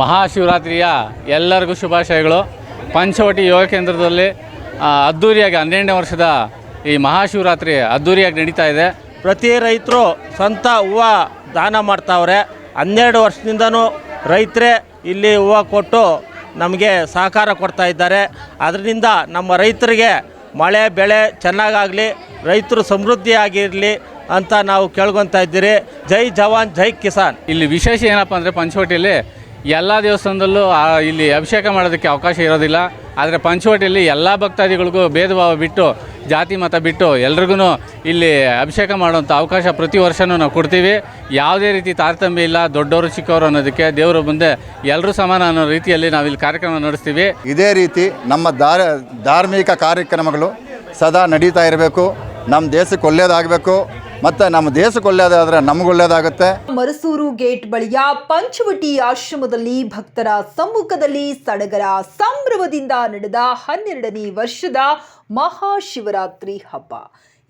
ಮಹಾಶಿವರಾತ್ರಿಯ ಎಲ್ಲರಿಗೂ ಶುಭಾಶಯಗಳು. ಪಂಚವಟಿ ಯೋಗ ಕೇಂದ್ರದಲ್ಲಿ ಅದ್ದೂರಿಯಾಗಿ ಅದ್ಧೂರಿಯಾಗಿ ಹನ್ನೆರಡನೇ ವರ್ಷದ ಈ ಮಹಾಶಿವರಾತ್ರಿ ಅದ್ಧೂರಿಯಾಗಿ ನಡೀತಾ ಇದೆ. ಪ್ರತಿ ರೈತರು ಸ್ವಂತ ಹೂವು ದಾನ ಮಾಡ್ತಾವ್ರೆ. ಹನ್ನೆರಡು ವರ್ಷದಿಂದನೂ ರೈತರೇ ಇಲ್ಲಿ ಹೂವು ಕೊಟ್ಟು ನಮಗೆ ಸಹಕಾರ ಕೊಡ್ತಾ ಇದ್ದಾರೆ. ಅದರಿಂದ ನಮ್ಮ ರೈತರಿಗೆ ಮಳೆ ಬೆಳೆ ಚೆನ್ನಾಗಾಗಲಿ ರೈತರು ಸಮೃದ್ಧಿಯಾಗಿರಲಿ ಅಂತ ನಾವು ಕೇಳ್ಕೊತಾ ಇದ್ದೀರಿ. ಜೈ ಜವಾನ್ ಜೈ ಕಿಸಾನ್. ಇಲ್ಲಿ ವಿಶೇಷ ಏನಪ್ಪ ಅಂದರೆ ಪಂಚವಟಿಯಲ್ಲಿ ಎಲ್ಲ ದೇವಸ್ಥಾನದಲ್ಲೂ ಇಲ್ಲಿ ಅಭಿಷೇಕ ಮಾಡೋದಕ್ಕೆ ಅವಕಾಶ ಇರೋದಿಲ್ಲ. ಆದರೆ ಪಂಚವಟಿಯಲ್ಲಿ ಎಲ್ಲ ಭಕ್ತಾದಿಗಳಿಗೂ ಭೇದ ಭಾವ ಬಿಟ್ಟು, ಜಾತಿ ಮತ ಬಿಟ್ಟು ಎಲ್ರಿಗೂ ಇಲ್ಲಿ ಅಭಿಷೇಕ ಮಾಡುವಂಥ ಅವಕಾಶ ಪ್ರತಿ ವರ್ಷವೂ ನಾವು ಕೊಡ್ತೀವಿ. ಯಾವುದೇ ರೀತಿ ತಾರತಮ್ಯ ಇಲ್ಲ, ದೊಡ್ಡವರು ಚಿಕ್ಕವರು ಅನ್ನೋದಕ್ಕೆ ದೇವರ ಮುಂದೆ ಎಲ್ಲರೂ ಸಮಾನ ಅನ್ನೋ ರೀತಿಯಲ್ಲಿ ನಾವು ಇಲ್ಲಿ ಕಾರ್ಯಕ್ರಮ ನಡೆಸ್ತೀವಿ. ಇದೇ ರೀತಿ ನಮ್ಮ ಧಾರ, ಧಾರ್ಮಿಕ ಕಾರ್ಯಕ್ರಮಗಳು ಸದಾ ನಡೀತಾ ಇರಬೇಕು. ನಮ್ಮ ದೇಶಕ್ಕೆ ಒಳ್ಳೆಯದಾಗಬೇಕು ಮತ್ತು ನಮ್ಮ ದೇಶಕ್ಕೆ ಒಳ್ಳೆಯದಾದರೆ ಮರಸೂರು ಗೇಟ್ ಬಳಿಯ ಪಂಚವಟಿ ಆಶ್ರಮದಲ್ಲಿ ಭಕ್ತರ ಸಮ್ಮುಖದಲ್ಲಿ ಸಡಗರ ಸಂಭ್ರಮದಿಂದ ನಡೆದ ಹನ್ನೆರಡನೇ ವರ್ಷದ ಮಹಾಶಿವರಾತ್ರಿ ಹಬ್ಬ.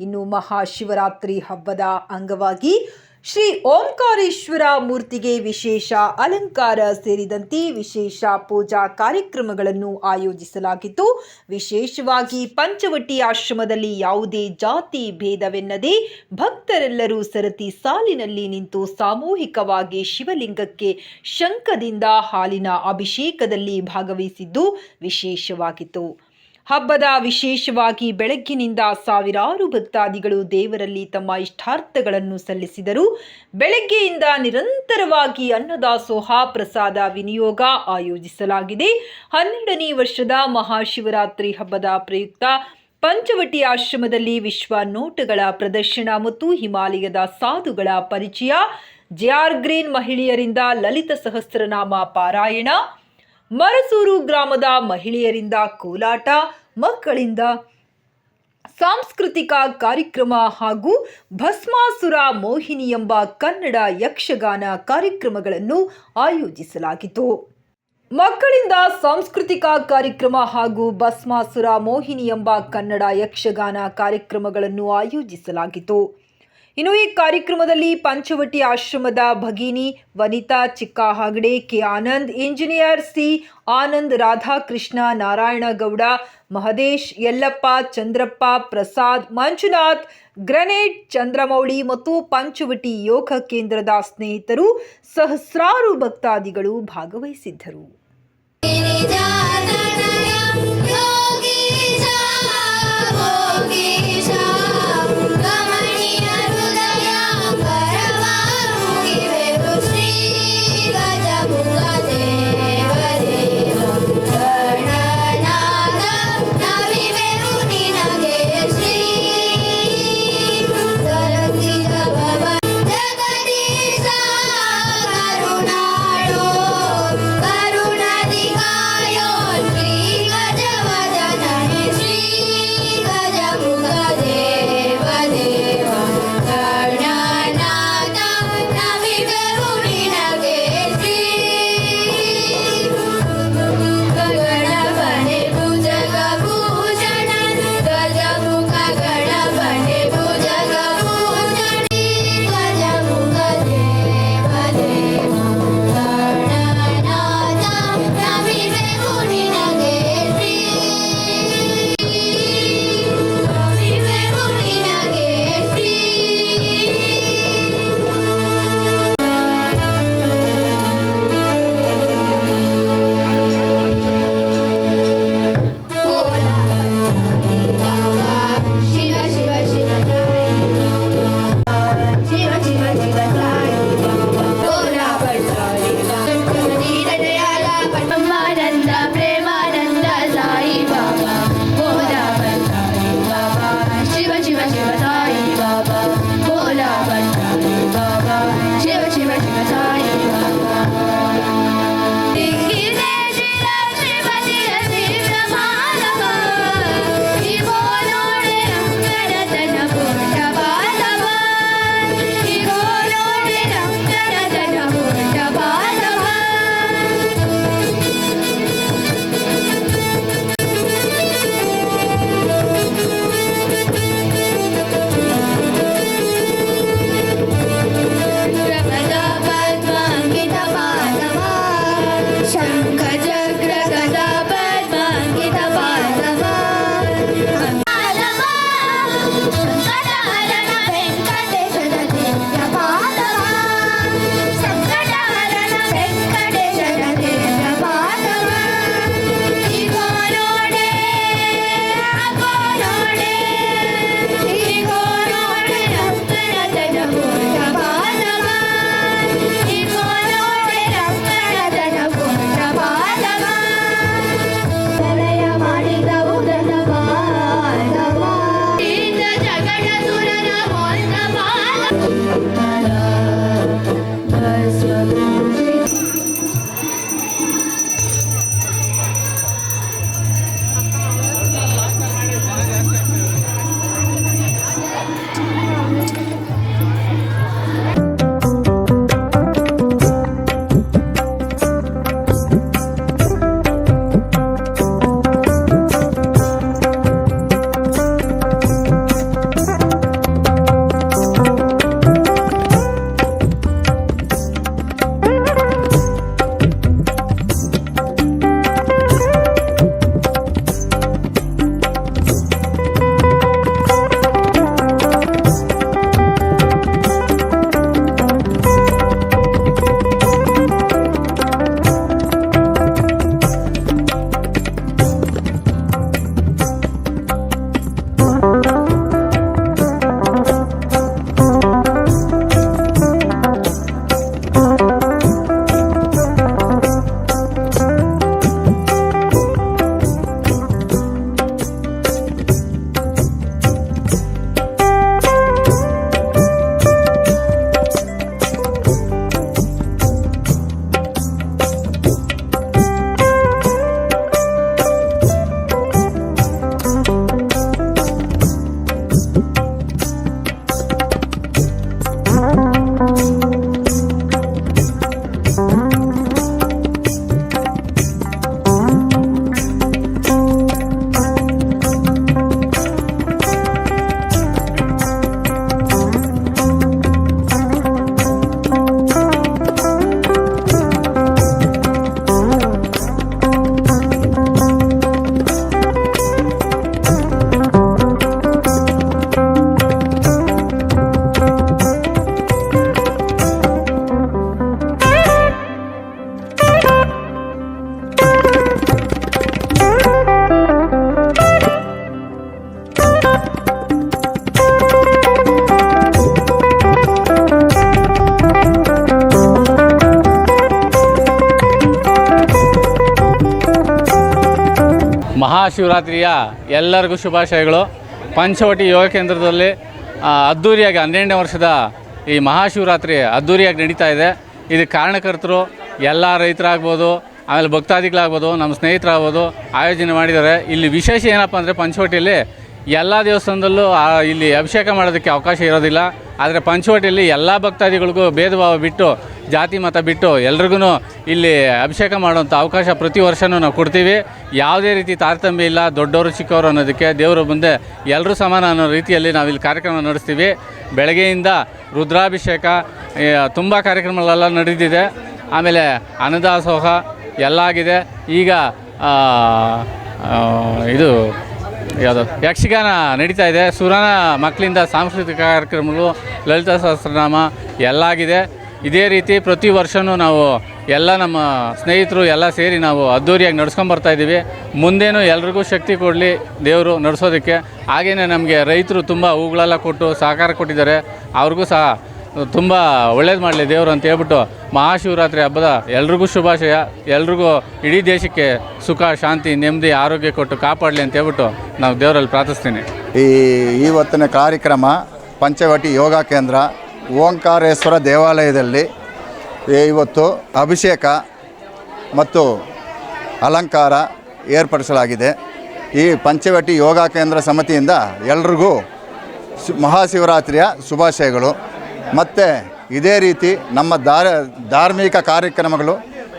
ಇನ್ನು ಮಹಾಶಿವರಾತ್ರಿ ಹಬ್ಬದ ಅಂಗವಾಗಿ ಶ್ರೀ ಓಂಕಾರೇಶ್ವರ ಮೂರ್ತಿಗೆ ವಿಶೇಷ ಅಲಂಕಾರ ಸೇರಿದಂತೆ ವಿಶೇಷ ಪೂಜಾ ಕಾರ್ಯಕ್ರಮಗಳನ್ನು ಆಯೋಜಿಸಲಾಗಿತ್ತು ವಿಶೇಷವಾಗಿ ಪಂಚವಟಿ ಆಶ್ರಮದಲ್ಲಿ ಯಾವುದೇ ಜಾತಿ ಭೇದವೆನ್ನದೆ ಭಕ್ತರೆಲ್ಲರೂ ಸರತಿ ಸಾಲಿನಲ್ಲಿ ನಿಂತು ಸಾಮೂಹಿಕವಾಗಿ ಶಿವಲಿಂಗಕ್ಕೆ ಶಂಖದಿಂದ ಹಾಲಿನ ಅಭಿಷೇಕದಲ್ಲಿ ಭಾಗವಹಿಸಿದ್ದು ವಿಶೇಷವಾಗಿತ್ತು. ಹಬ್ಬದ ವಿಶೇಷವಾಗಿ ಬೆಳಗ್ಗಿನಿಂದ ಸಾವಿರಾರು ಭಕ್ತಾದಿಗಳು ದೇವರಲ್ಲಿ ತಮ್ಮ ಇಷ್ಟಾರ್ಥಗಳನ್ನು ಸಲ್ಲಿಸಿದರು. ಬೆಳಗ್ಗೆಯಿಂದ ನಿರಂತರವಾಗಿ ಅನ್ನದಾಸೋಹ, ಪ್ರಸಾದ, ವಿನಿಯೋಗ ಆಯೋಜಿಸಲಾಗಿದೆ. ಹನ್ನೆರಡನೇ ವರ್ಷದ ಮಹಾಶಿವರಾತ್ರಿ ಹಬ್ಬದ ಪ್ರಯುಕ್ತ ಪಂಚವಟಿ ಆಶ್ರಮದಲ್ಲಿ ವಿಶ್ವ ನೋಟಗಳ ಪ್ರದರ್ಶನ ಮತ್ತು ಹಿಮಾಲಯದ ಸಾಧುಗಳ ಪರಿಚಯ, ಜೆಆರ್ ಗ್ರೀನ್ ಮಹಿಳೆಯರಿಂದ ಲಲಿತ ಸಹಸ್ರನಾಮ ಪಾರಾಯಣ, ಮರಸೂರು ಗ್ರಾಮದ ಮಹಿಳೆಯರಿಂದ ಕೋಲಾಟ ಮಕ್ಕಳಿಂದ ಸಾಂಸ್ಕೃತಿಕ ಕಾರ್ಯಕ್ರಮ ಹಾಗೂ ಭಸ್ಮಾಸುರ ಮೋಹಿನಿ ಎಂಬ ಕನ್ನಡ ಯಕ್ಷಗಾನ ಕಾರ್ಯಕ್ರಮಗಳನ್ನು ಆಯೋಜಿಸಲಾಗಿತ್ತು. ಮಕ್ಕಳಿಂದ ಸಾಂಸ್ಕೃತಿಕ ಕಾರ್ಯಕ್ರಮ ಹಾಗೂ ಭಸ್ಮಾಸುರ ಮೋಹಿನಿ ಎಂಬ ಕನ್ನಡ ಯಕ್ಷಗಾನ ಕಾರ್ಯಕ್ರಮಗಳನ್ನು ಆಯೋಜಿಸಲಾಗಿತ್ತು. ಇನ್ನು ಈ ಕಾರ್ಯಕ್ರಮದಲ್ಲಿ ಪಂಚವಟಿ ಆಶ್ರಮದ ಭಗಿನಿ Vanita Chikka Hagade K Anand engineer, C Anand Radhakrishna Narayanagowda, Mahadesh Yellappa, Chandrappa Prasad, Manjunath, grenade, Chandramouli ಮತ್ತು ಪಂಚವಟಿ ಯೋಗ ಕೇಂದ್ರದ ಸ್ನೇಹಿತರು, ಸಹಸ್ರಾರು ಭಕ್ತಾದಿಗಳು ಭಾಗವಹಿಸಿದ್ದರು. ಮಹಾಶಿವರಾತ್ರಿಯ ಎಲ್ಲರಿಗೂ ಶುಭಾಶಯಗಳು. ಪಂಚವಟಿ ಯೋಗ ಕೇಂದ್ರದಲ್ಲಿ ಅದ್ದೂರಿಯಾಗಿ ಹನ್ನೆರಡನೇ ವರ್ಷದ ಈ ಮಹಾಶಿವರಾತ್ರಿ ಅದ್ಧೂರಿಯಾಗಿ ನಡೀತಾ ಇದೆ. ಇದಕ್ಕೆ ಕಾರಣಕರ್ತರು, ಎಲ್ಲ ರೈತರಾಗ್ಬೋದು, ಆಮೇಲೆ ಭಕ್ತಾದಿಗಳಾಗ್ಬೋದು, ನಮ್ಮ ಸ್ನೇಹಿತರಾಗ್ಬೋದು ಆಯೋಜನೆ ಮಾಡಿದ್ದಾರೆ. ಇಲ್ಲಿ ವಿಶೇಷ ಏನಪ್ಪ ಅಂದರೆ ಪಂಚವಟಿಯಲ್ಲಿ ಎಲ್ಲ ದೇವಸ್ಥಾನದಲ್ಲೂ ಇಲ್ಲಿ ಅಭಿಷೇಕ ಮಾಡೋದಕ್ಕೆ ಅವಕಾಶ ಇರೋದಿಲ್ಲ. ಆದರೆ ಪಂಚವಟಿಯಲ್ಲಿ ಎಲ್ಲ ಭಕ್ತಾದಿಗಳಿಗೂ ಭೇದ ಭಾವ ಬಿಟ್ಟು, ಜಾತಿ ಮತ ಬಿಟ್ಟು ಎಲ್ರಿಗೂ ಇಲ್ಲಿ ಅಭಿಷೇಕ ಮಾಡುವಂಥ ಅವಕಾಶ ಪ್ರತಿ ವರ್ಷವೂ ನಾವು ಕೊಡ್ತೀವಿ. ಯಾವುದೇ ರೀತಿ ತಾರತಮ್ಯ ಇಲ್ಲ, ದೊಡ್ಡವರು ಚಿಕ್ಕವರು ಅನ್ನೋದಕ್ಕೆ ದೇವರು ಮುಂದೆ ಎಲ್ಲರೂ ಸಮಾನ ಅನ್ನೋ ರೀತಿಯಲ್ಲಿ ನಾವು ಇಲ್ಲಿ ಕಾರ್ಯಕ್ರಮ ನಡೆಸ್ತೀವಿ. ಬೆಳಗ್ಗೆಯಿಂದ ರುದ್ರಾಭಿಷೇಕ ತುಂಬ ಕಾರ್ಯಕ್ರಮಗಳೆಲ್ಲ ನಡೆದಿದೆ. ಆಮೇಲೆ ಅನ್ನದಾಸೋಹ ಎಲ್ಲ ಆಗಿದೆ. ಈಗ ಇದು ಯಾವುದು? ಯಕ್ಷಗಾನ ನಡೀತಾ ಇದೆ. ಸುರಾನ ಮಕ್ಕಳಿಂದ ಸಾಂಸ್ಕೃತಿಕ ಕಾರ್ಯಕ್ರಮಗಳು, ಲಲಿತ ಸಹಸ್ರನಾಮ ಎಲ್ಲ ಆಗಿದೆ. ಇದೇ ರೀತಿ ಪ್ರತಿ ವರ್ಷವೂ ನಾವು ಎಲ್ಲ ನಮ್ಮ ಸ್ನೇಹಿತರು ಎಲ್ಲ ಸೇರಿ ನಾವು ಅದ್ಧೂರಿಯಾಗಿ ನಡ್ಸ್ಕೊಂಬರ್ತಾ ಇದ್ದೀವಿ. ಮುಂದೇನು ಎಲ್ರಿಗೂ ಶಕ್ತಿ ಕೊಡಲಿ ದೇವರು ನಡೆಸೋದಕ್ಕೆ. ಹಾಗೆಯೇ ನಮಗೆ ರೈತರು ತುಂಬ ಹೂಗಳೆಲ್ಲ ಕೊಟ್ಟು ಸಹಕಾರ ಕೊಟ್ಟಿದ್ದಾರೆ. ಅವ್ರಿಗೂ ಸಹ ತುಂಬ ಒಳ್ಳೇದು ಮಾಡಲಿ ದೇವರು ಅಂತ ಹೇಳ್ಬಿಟ್ಟು ಮಹಾಶಿವರಾತ್ರಿ ಹಬ್ಬದ ಎಲ್ರಿಗೂ ಶುಭಾಶಯ, ಎಲ್ರಿಗೂ ಇಡೀ ದೇಶಕ್ಕೆ ಸುಖ, ಶಾಂತಿ, ನೆಮ್ಮದಿ, ಆರೋಗ್ಯ ಕೊಟ್ಟು ಕಾಪಾಡಲಿ ಅಂತ ಹೇಳ್ಬಿಟ್ಟು ನಾವು ದೇವರಲ್ಲಿ ಪ್ರಾರ್ಥಿಸ್ತೀನಿ. ಈ ಇವತ್ತಿನ ಕಾರ್ಯಕ್ರಮ ಪಂಚವಟಿ ಯೋಗ ಕೇಂದ್ರ, ಓಂಕಾರೇಶ್ವರ ದೇವಾಲಯದಲ್ಲಿ ಇವತ್ತು ಅಭಿಷೇಕ ಮತ್ತು ಅಲಂಕಾರ ಏರ್ಪಡಿಸಲಾಗಿದೆ. ಈ ಪಂಚವಟಿ ಯೋಗ ಕೇಂದ್ರ ಸಮಿತಿಯಿಂದ ಎಲ್ರಿಗೂ ಮಹಾಶಿವರಾತ್ರಿಯ ಶುಭಾಶಯಗಳು. ಮತ್ತು ಇದೇ ರೀತಿ ನಮ್ಮ ದಾರ ಧಾರ್ಮಿಕ ಕಾರ್ಯಕ್ರಮಗಳು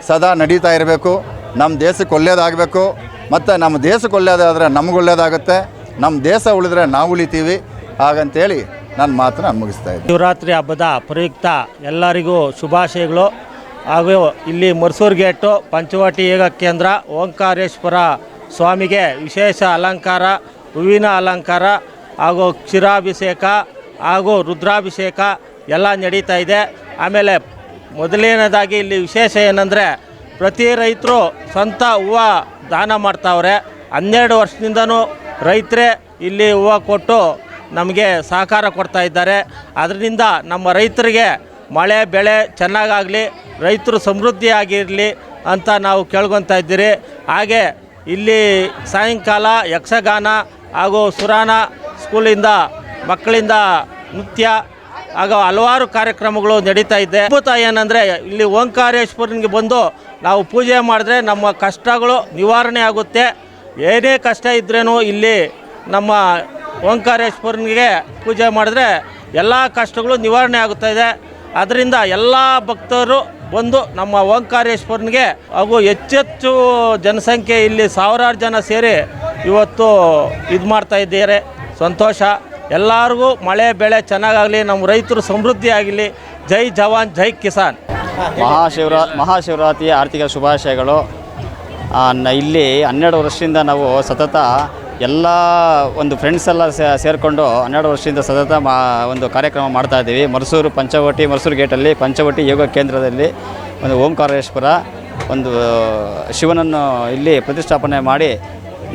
ಸದಾ ನಡೀತಾ ಇರಬೇಕು. ನಮ್ಮ ದೇಶಕ್ಕೆ ಒಳ್ಳೆಯದಾಗಬೇಕು. ಮತ್ತು ನಮ್ಮ ದೇಶಕ್ಕೆ ಒಳ್ಳೆಯದಾದರೆ ನಮ್ಗೆ ಒಳ್ಳೆಯದಾಗುತ್ತೆ. ನಮ್ಮ ದೇಶ ಉಳಿದ್ರೆ ನಾವು ಉಳಿತೀವಿ. ಹಾಗಂತೇಳಿ ನನ್ನ ಮಾತನ್ನು ಮುಗಿಸ್ತಾ ಇದ್ದೀನಿ. ಶಿವರಾತ್ರಿ ಹಬ್ಬದ ಪ್ರಯುಕ್ತ ಎಲ್ಲರಿಗೂ ಶುಭಾಶಯಗಳು. ಹಾಗೂ ಇಲ್ಲಿ ಮರ್ಸೂರು ಗೇಟು ಪಂಚವಟಿ ಯೋಗ ಕೇಂದ್ರ ಓಂಕಾರೇಶ್ವರ ಸ್ವಾಮಿಗೆ ವಿಶೇಷ ಅಲಂಕಾರ, ಹೂವಿನ ಅಲಂಕಾರ ಹಾಗೂ ಕ್ಷೀರಾಭಿಷೇಕ ಹಾಗೂ ರುದ್ರಾಭಿಷೇಕ ಎಲ್ಲ ನಡೀತಾ ಇದೆ. ಆಮೇಲೆ ಮೊದಲನೇದಾಗಿ ಇಲ್ಲಿ ವಿಶೇಷ ಏನಂದರೆ ಪ್ರತಿ ರೈತರು ಸ್ವಂತ ಹೂವು ದಾನ ಮಾಡ್ತಾವ್ರೆ. ಹನ್ನೆರಡು ವರ್ಷದಿಂದನೂ ರೈತರೇ ಇಲ್ಲಿ ಹೂವು ಕೊಟ್ಟು ನಮಗೆ ಸಹಕಾರ ಕೊಡ್ತಾ ಇದ್ದಾರೆ. ಅದರಿಂದ ನಮ್ಮ ರೈತರಿಗೆ ಮಳೆ, ಬೆಳೆ ಚೆನ್ನಾಗಾಗಲಿ, ರೈತರು ಸಮೃದ್ಧಿಯಾಗಿರಲಿ ಅಂತ ನಾವು ಕೇಳ್ಕೊತಾ ಇದ್ದೀರಿ. ಹಾಗೆ ಇಲ್ಲಿ ಸಾಯಂಕಾಲ ಯಕ್ಷಗಾನ ಹಾಗೂ ಸುರಾನ ಸ್ಕೂಲಿಂದ ಮಕ್ಕಳಿಂದ ನೃತ್ಯ ಹಾಗೂ ಹಲವಾರು ಕಾರ್ಯಕ್ರಮಗಳು ನಡೀತಾ ಇದೆ. ಅದ್ಭುತ ಏನಂದರೆ ಇಲ್ಲಿ ಓಂಕಾರೇಶ್ವರನಿಗೆ ಬಂದು ನಾವು ಪೂಜೆ ಮಾಡಿದ್ರೆ ನಮ್ಮ ಕಷ್ಟಗಳು ನಿವಾರಣೆ ಆಗುತ್ತೆ. ಏನೇ ಕಷ್ಟ ಇದ್ರೇನು ಇಲ್ಲಿ ನಮ್ಮ ಓಂಕಾರೇಶ್ವರನಿಗೆ ಪೂಜೆ ಮಾಡಿದ್ರೆ ಎಲ್ಲ ಕಷ್ಟಗಳು ನಿವಾರಣೆ ಆಗುತ್ತಾ ಇದೆ. ಅದರಿಂದ ಎಲ್ಲ ಭಕ್ತರು ಬಂದು ನಮ್ಮ ಓಂಕಾರೇಶ್ವರನಿಗೆ ಹಾಗೂ ಹೆಚ್ಚೆಚ್ಚು ಜನಸಂಖ್ಯೆ ಇಲ್ಲಿ ಸಾವಿರಾರು ಜನ ಸೇರಿ ಇವತ್ತು ಇದು ಮಾಡ್ತಾ ಇದ್ದಾರೆ. ಸಂತೋಷ. ಎಲ್ಲರಿಗೂ ಮಳೆ, ಬೆಳೆ ಚೆನ್ನಾಗಾಗಲಿ, ನಮ್ಮ ರೈತರು ಸಮೃದ್ಧಿ ಆಗಲಿ. ಜೈ ಜವಾನ್, ಜೈ ಕಿಸಾನ್. ಮಹಾಶಿವರಾ, ಮಹಾಶಿವರಾತ್ರಿಯ ಆರ್ಥಿಕ ಶುಭಾಶಯಗಳು. ಇಲ್ಲಿ ಹನ್ನೆರಡು ವರ್ಷದಿಂದ ನಾವು ಸತತ ಎಲ್ಲ ಒಂದು ಫ್ರೆಂಡ್ಸ್ ಎಲ್ಲ ಸೇರಿಕೊಂಡು ಹನ್ನೆರಡು ವರ್ಷದಿಂದ ಸತತ ಮಾ, ಒಂದು ಕಾರ್ಯಕ್ರಮ ಮಾಡ್ತಾ ಇದ್ದೀವಿ. ಮರಸೂರು ಪಂಚವಟಿ ಮರಸೂರು ಗೇಟಲ್ಲಿ ಪಂಚವಟಿ ಯೋಗ ಕೇಂದ್ರದಲ್ಲಿ ಒಂದು ಓಂಕಾರೇಶ್ವರ ಒಂದು ಶಿವನನ್ನು ಇಲ್ಲಿ ಪ್ರತಿಷ್ಠಾಪನೆ ಮಾಡಿ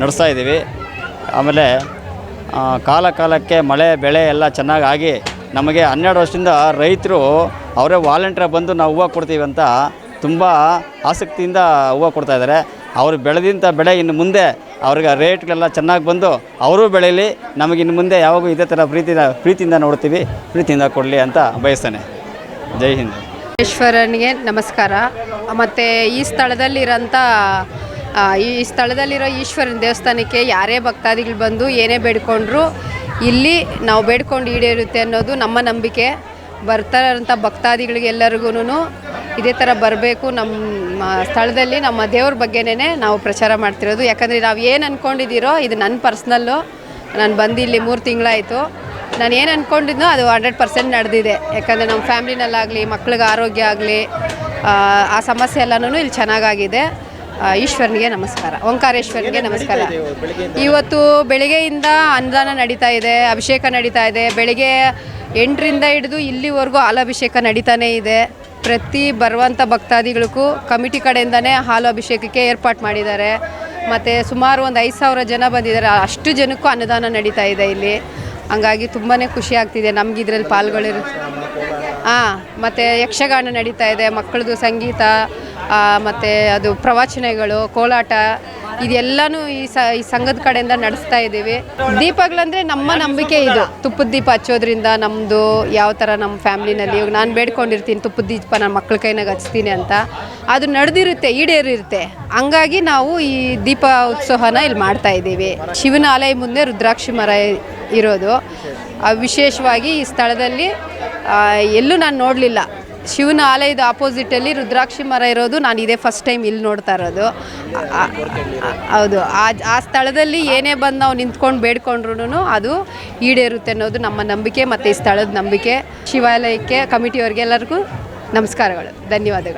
ನಡೆಸ್ತಾ ಇದ್ದೀವಿ. ಆಮೇಲೆ ಕಾಲ ಕಾಲಕ್ಕೆ ಮಳೆ, ಬೆಳೆ ಎಲ್ಲ ಚೆನ್ನಾಗಾಗಿ ನಮಗೆ ಹನ್ನೆರಡು ವರ್ಷದಿಂದ ರೈತರು ಅವರೇ ವಾಲಂಟಿಯರ್ ಬಂದು ನಾವು ಹೂವು ಕೊಡ್ತೀವಿ ಅಂತ ತುಂಬ ಆಸಕ್ತಿಯಿಂದ ಹೂವು ಕೊಡ್ತಾ ಇದ್ದಾರೆ. ಅವರು ಬೆಳೆದಿಂಥ ಬೆಳೆ ಇನ್ನು ಮುಂದೆ ಅವ್ರಿಗೆ ರೇಟ್ಗಳೆಲ್ಲ ಚೆನ್ನಾಗಿ ಬಂದು ಅವರೂ ಬೆಳೀಲಿ ನಮಗೆ ಇನ್ನು ಮುಂದೆ ಯಾವಾಗೂ ಇದೇ ಥರ ಪ್ರೀತಿಯಿಂದ ಪ್ರೀತಿಯಿಂದ ನೋಡ್ತೀವಿ. ಪ್ರೀತಿಯಿಂದ ಕೊಡಲಿ ಅಂತ ಬಯಸ್ತೇನೆ. ಜೈ ಹಿಂದ್. ಈಶ್ವರನಿಗೆ ನಮಸ್ಕಾರ. ಮತ್ತು ಈ ಸ್ಥಳದಲ್ಲಿರೋಂಥ ಈ ಸ್ಥಳದಲ್ಲಿರೋ ಈಶ್ವರನ ದೇವಸ್ಥಾನಕ್ಕೆ ಯಾರೇ ಭಕ್ತಾದಿಗಳು ಬಂದು ಏನೇ ಬೇಡ್ಕೊಂಡ್ರು ಇಲ್ಲಿ ನಾವು ಬೇಡ್ಕೊಂಡು ಈಡೇರುತ್ತೆ ಅನ್ನೋದು ನಮ್ಮ ನಂಬಿಕೆ. ಬರ್ತಾರಂಥ ಭಕ್ತಾದಿಗಳಿಗೆಲ್ಲರಿಗೂ ಇದೇ ಥರ ಬರಬೇಕು. ನಮ್ಮ ಸ್ಥಳದಲ್ಲಿ ನಮ್ಮ ದೇವ್ರ ಬಗ್ಗೆನೇ ನಾವು ಪ್ರಚಾರ ಮಾಡ್ತಿರೋದು. ಯಾಕಂದರೆ ನಾವು ಏನು ಅಂದ್ಕೊಂಡಿದ್ದೀರೋ ಇದು ನನ್ನ ಪರ್ಸ್ನಲ್ಲು. ನಾನು ಬಂದು ಇಲ್ಲಿ ಮೂರು ತಿಂಗಳಾಯಿತು. ನಾನು ಏನು ಅಂದ್ಕೊಂಡಿದ್ನೋ ಅದು ಹಂಡ್ರೆಡ್ ಪರ್ಸೆಂಟ್ ನಡೆದಿದೆ. ಯಾಕಂದರೆ ನಮ್ಮ ಫ್ಯಾಮ್ಲಿನಲ್ಲಾಗಲಿ, ಮಕ್ಳಿಗೆ ಆರೋಗ್ಯ ಆಗಲಿ, ಆ ಸಮಸ್ಯೆ ಎಲ್ಲನೂ ಇಲ್ಲಿ ಚೆನ್ನಾಗಾಗಿದೆ. ಈಶ್ವರನಿಗೆ ನಮಸ್ಕಾರ, ಓಂಕಾರೇಶ್ವರನಿಗೆ ನಮಸ್ಕಾರ. ಇವತ್ತು ಬೆಳಗ್ಗೆಯಿಂದ ಅನ್ನದಾನ ನಡೀತಾ ಇದೆ, ಅಭಿಷೇಕ ನಡೀತಾ ಇದೆ. ಬೆಳಗ್ಗೆ ಎಂಟರಿಂದ ಹಿಡಿದು ಇಲ್ಲಿವರೆಗೂ ಹಾಲಾಭಿಷೇಕ ನಡೀತಾನೇ ಇದೆ. ಪ್ರತಿ ಬರುವಂಥ ಭಕ್ತಾದಿಗಳಿಗೂ ಕಮಿಟಿ ಕಡೆಯಿಂದನೇ ಹಾಲು ಅಭಿಷೇಕಕ್ಕೆ ಏರ್ಪಾಟ್ ಮಾಡಿದ್ದಾರೆ. ಮತ್ತು ಸುಮಾರು ಒಂದು ಐದು ಸಾವಿರ ಜನ ಬಂದಿದ್ದಾರೆ. ಅಷ್ಟು ಜನಕ್ಕೂ ಅನ್ನದಾನ ನಡೀತಾ ಇದೆ ಇಲ್ಲಿ. ಹಂಗಾಗಿ ತುಂಬಾ ಖುಷಿ ಆಗ್ತಿದೆ. ನಮ್ಗೆ ಇದರಲ್ಲಿ ಪಾಲ್ಗೊಳ್ಳಿರೋ ಹಾಂ ಮತ್ತು ಯಕ್ಷಗಾನ ನಡೀತಾ ಇದೆ. ಮಕ್ಕಳದು ಸಂಗೀತ ಮತ್ತು ಅದು ಪ್ರವಚನಗಳು, ಕೋಲಾಟ, ಇದೆಲ್ಲನೂ ಈ ಸ, ಈ ಸಂಘದ ಕಡೆಯಿಂದ ನಡೆಸ್ತಾ ಇದ್ದೀವಿ. ದೀಪಗಳಂದರೆ ನಮ್ಮ ನಂಬಿಕೆ ಇದು. ತುಪ್ಪದ ದೀಪ ಹಚ್ಚೋದ್ರಿಂದ ನಮ್ಮದು ಯಾವ ಥರ ನಮ್ಮ ಫ್ಯಾಮ್ಲಿನಲ್ಲಿ, ಇವಾಗ ನಾನು ಬೇಡ್ಕೊಂಡಿರ್ತೀನಿ ತುಪ್ಪದ ದೀಪ ನನ್ನ ಮಕ್ಳ ಕೈನಾಗ ಹಚ್ತೀನಿ ಅಂತ. ಅದು ನಡೆದಿರುತ್ತೆ, ಈಡೇರಿರುತ್ತೆ. ಹಂಗಾಗಿ ನಾವು ಈ ದೀಪ ಉತ್ಸವನ ಇಲ್ಲಿ ಮಾಡ್ತಾ ಇದ್ದೀವಿ. ಶಿವನ ಆಲಯ ಮುಂದೆ ರುದ್ರಾಕ್ಷಿ ಮರ ಇರೋದು. ವಿಶೇಷವಾಗಿ ಈ ಸ್ಥಳದಲ್ಲಿ ಎಲ್ಲೂ ನಾನು ನೋಡಲಿಲ್ಲ. ಶಿವನ ಆಲಯದ ಆಪೋಸಿಟಲ್ಲಿ ರುದ್ರಾಕ್ಷಿ ಮರ ಇರೋದು. ನಾನು ಇದೇ ಫಸ್ಟ್ ಟೈಮ್ ಇಲ್ಲಿ ನೋಡ್ತಾ ಇರೋದು. ಹೌದು. ಆ ಆ ಸ್ಥಳದಲ್ಲಿ ಏನೇ ಬಂದು ನಾವು ನಿಂತ್ಕೊಂಡು ಬೇಡ್ಕೊಂಡ್ರು ಅದು ಈಡೇರುತ್ತೆ ಅನ್ನೋದು ನಮ್ಮ ನಂಬಿಕೆ ಮತ್ತು ಈ ಸ್ಥಳದ ನಂಬಿಕೆ. ಶಿವಾಲಯಕ್ಕೆ ಕಮಿಟಿಯವ್ರಿಗೆ ಎಲ್ಲರಿಗೂ ನಮಸ್ಕಾರಗಳು. ಧನ್ಯವಾದಗಳು.